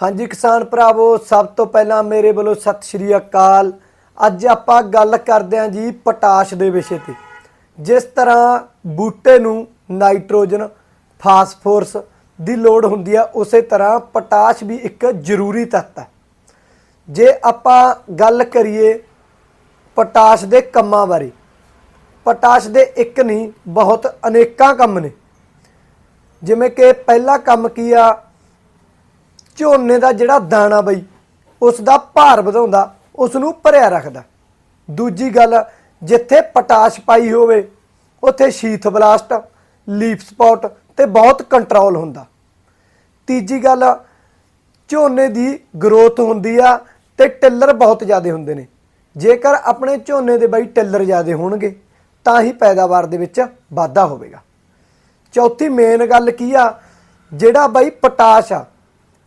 ਹਾਂਜੀ ਕਿਸਾਨ ਭਰਾਵੋ, ਸਭ ਤੋਂ ਪਹਿਲਾਂ ਮੇਰੇ ਵੱਲੋਂ ਸਤਿ ਸ਼੍ਰੀ ਅਕਾਲ। ਅੱਜ ਆਪਾਂ ਗੱਲ ਕਰਦੇ ਹਾਂ ਜੀ ਪੋਟਾਸ਼ ਦੇ ਵਿਸ਼ੇ ਤੇ। ਜਿਸ ਤਰ੍ਹਾਂ ਬੂਟੇ ਨੂੰ ਨਾਈਟ੍ਰੋਜਨ, ਫਾਸਫੋਰਸ ਦੀ ਲੋੜ ਹੁੰਦੀ ਆ, ਉਸੇ ਤਰ੍ਹਾਂ ਪੋਟਾਸ਼ ਵੀ ਇੱਕ ਜ਼ਰੂਰੀ ਤੱਤ ਹੈ ਜੇ ਆਪਾਂ ਗੱਲ ਕਰੀਏ ਪੋਟਾਸ਼ ਦੇ ਕੰਮਾਂ ਬਾਰੇ, ਪੋਟਾਸ਼ ਦੇ ਇੱਕ ਨਹੀਂ, ਬਹੁਤ ਅਨੇਕਾਂ ਕੰਮ ਨੇ। ਜਿਵੇਂ ਕਿ ਪਹਿਲਾ ਕੰਮ ਕੀ ਆ ਝੋਨੇ ਦਾ ਜਿਹੜਾ ਦਾਣਾ ਬਈ, ਉਸ ਦਾ ਭਾਰ ਵਧਾਉਂਦਾ, ਉਸ ਨੂੰ ਭਰਿਆ ਰੱਖਦਾ। ਦੂਜੀ ਗੱਲ, ਜਿੱਥੇ ਪਟਾਸ਼ ਪਾਈ ਹੋਵੇ, ਉੱਥੇ ਸ਼ੀਥ ਬਲਾਸਟ ਲੀਫ ਸਪੌਟ ਤੇ ਬਹੁਤ ਕੰਟਰੋਲ ਹੁੰਦਾ। ਤੀਜੀ ਗੱਲ, ਝੋਨੇ ਦੀ ਗਰੋਥ ਹੁੰਦੀ ਆ ਤੇ ਟਿੱਲਰ ਬਹੁਤ ਜ਼ਿਆਦਾ ਹੁੰਦੇ ਨੇ। ਜੇਕਰ ਆਪਣੇ ਝੋਨੇ ਦੇ ਬਈ ਟਿੱਲਰ ਜ਼ਿਆਦਾ ਹੋਣਗੇ, ਤਾਂ ਹੀ ਪੈਦਾਵਾਰ ਦੇ ਵਿੱਚ ਵਾਧਾ ਹੋਵੇਗਾ। ਚੌਥੀ ਮੇਨ ਗੱਲ ਕੀ ਆ, ਜਿਹੜਾ ਬਈ ਪਟਾਸ਼ ਆ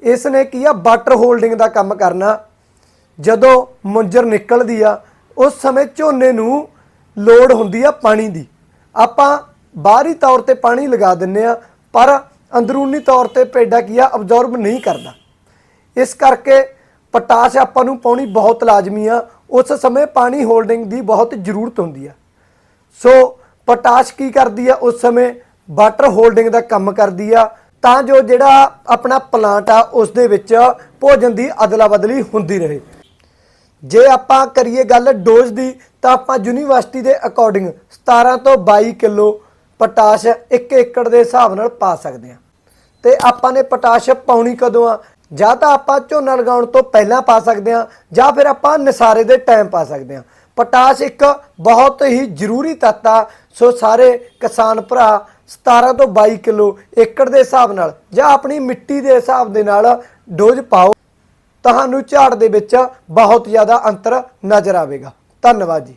ਇਸ ਨੇ ਕੀ ਆ? ਵਾਟਰ ਹੋਲਡਿੰਗ ਦਾ ਕੰਮ ਕਰਨਾ। ਜਦੋਂ ਮੁੰਜਰ ਨਿਕਲਦੀ ਆ, ਉਸ ਸਮੇਂ ਝੋਨੇ ਨੂੰ ਲੋੜ ਹੁੰਦੀ ਆ ਪਾਣੀ ਦੀ। ਆਪਾਂ ਬਾਹਰੀ ਤੌਰ ਤੇ ਪਾਣੀ ਲਗਾ ਦਿੰਨੇ ਆ, ਪਰ ਅੰਦਰੂਨੀ ਤੌਰ ਤੇ ਪੇਡਾ ਕੀ ਆ? ਅਬਜ਼ੌਰਬ ਨਹੀਂ ਕਰਦਾ। ਇਸ ਕਰਕੇ ਪੋਟਾਸ਼ ਆਪਾਂ ਨੂੰ ਪਾਉਣੀ ਬਹੁਤ ਲਾਜ਼ਮੀ ਆ। ਉਸ ਸਮੇਂ ਪਾਣੀ ਹੋਲਡਿੰਗ ਦੀ ਬਹੁਤ ਜ਼ਰੂਰਤ ਹੁੰਦੀ ਆ। ਸੋ ਪੋਟਾਸ਼ ਕੀ ਕਰਦੀ ਆ? ਉਸ ਸਮੇਂ ਵਾਟਰ ਹੋਲਡਿੰਗ ਦਾ ਕੰਮ ਕਰਦੀ ਆ। ਤਾਂ ਜੋ ਜਿਹੜਾ ਆਪਣਾ ਪਲਾਂਟ ਆ, ਉਸ ਦੇ ਵਿੱਚ ਭੋਜਨ ਦੀ ਅਦਲਾ ਬਦਲੀ ਹੁੰਦੀ ਰਹੇ। ਜੇ ਆਪਾਂ ਕਰੀਏ ਗੱਲ ਡੋਜ਼ ਦੀ, ਤਾਂ ਆਪਾਂ ਯੂਨੀਵਰਸਿਟੀ ਦੇ ਅਕੋਰਡਿੰਗ 17 ਤੋਂ 22 ਕਿਲੋ ਪੋਟਾਸ਼ 1 ਏਕੜ ਦੇ ਹਿਸਾਬ ਨਾਲ ਪਾ ਸਕਦੇ ਹਾਂ। ਤੇ ਆਪਾਂ ਨੇ ਪੋਟਾਸ਼ ਪਾਉਣੀ ਕਦੋਂ ਆ? ਜਾਂ ਤਾਂ ਆਪਾਂ ਝੋਨਾ ਲਗਾਉਣ ਤੋਂ ਪਹਿਲਾਂ ਪਾ ਸਕਦੇ ਹਾਂ, ਜਾਂ ਫਿਰ ਆਪਾਂ ਨਿਸਾਰੇ ਦੇ ਟਾਈਮ ਪਾ ਸਕਦੇ ਹਾਂ। ਪੋਟਾਸ਼ ਇੱਕ ਬਹੁਤ ਹੀ ਜ਼ਰੂਰੀ ਤੱਤ ਆ, ਸੋ ਸਾਰੇ ਕਿਸਾਨ ਭਰਾ 17 ਤੋਂ 22 ਕਿਲੋ ਏਕੜ ਦੇ ਹਿਸਾਬ ਨਾਲ ਜਾਂ ਆਪਣੀ ਮਿੱਟੀ ਦੇ ਹਿਸਾਬ ਦੇ ਨਾਲ ਡੋਜ਼ ਪਾਓ, ਤੁਹਾਨੂੰ ਝਾੜ ਦੇ ਵਿੱਚ ਬਹੁਤ ਜ਼ਿਆਦਾ ਅੰਤਰ ਨਜ਼ਰ ਆਵੇਗਾ। ਧੰਨਵਾਦ ਜੀ।